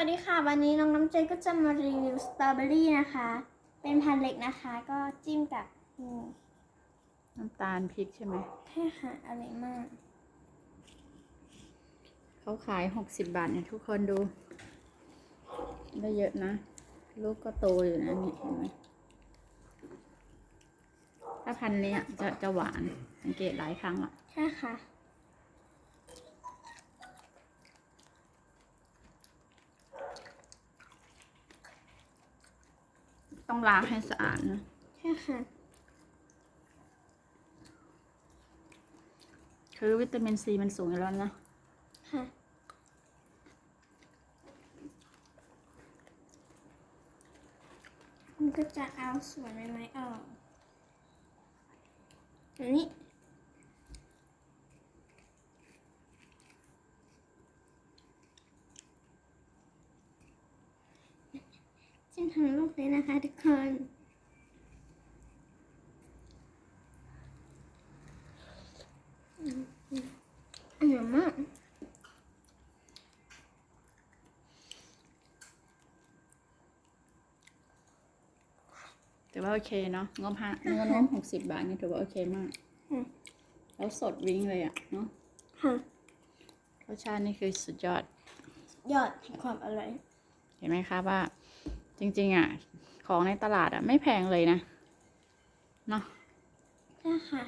วัสดีค่ะ วันนี้น้องน้ำใจก็จะมารีวิวสตรอเบอรี่นะคะ เป็นพันธุ์เล็กนะคะ ก็จิ้มกับนี่น้ำตาลพริกใช่ไหมแค่หาอะไรมาก เขาขายหกสิบบาทเนี่ยทุกคนดู ได้เยอะนะ ลูกก็โตอยู่นะนี่เห็นไหมถ้าพันธุ์เนี้ยจะจะหวานสังเกตหลายครั้งละแค่ค่ะ ต้องล้างให้สะอาดนะแค่ค่ะ คือวิตามินซีมันสูงอยู่แล้วนะ ค่ะ มันก็จะเอาส่วนไม้ออกอันนี้ ทั้งลูกเลยนะคะทุกคนอร่อยมากถือว่าโอเคเนาะงบห้าเงินงบหกสิบบาทนี่ถือว่าโอเคมาก แล้วสดวิ่งเลยอะเนาะค่ะรสชาตินี่คือสุดยอด ยอดแห่งความอร่อย เห็นไหมคะว่า จริง ๆ อะ ของในตลาดอะ ไม่แพงเลยนะ เนาะใช่ค่ะ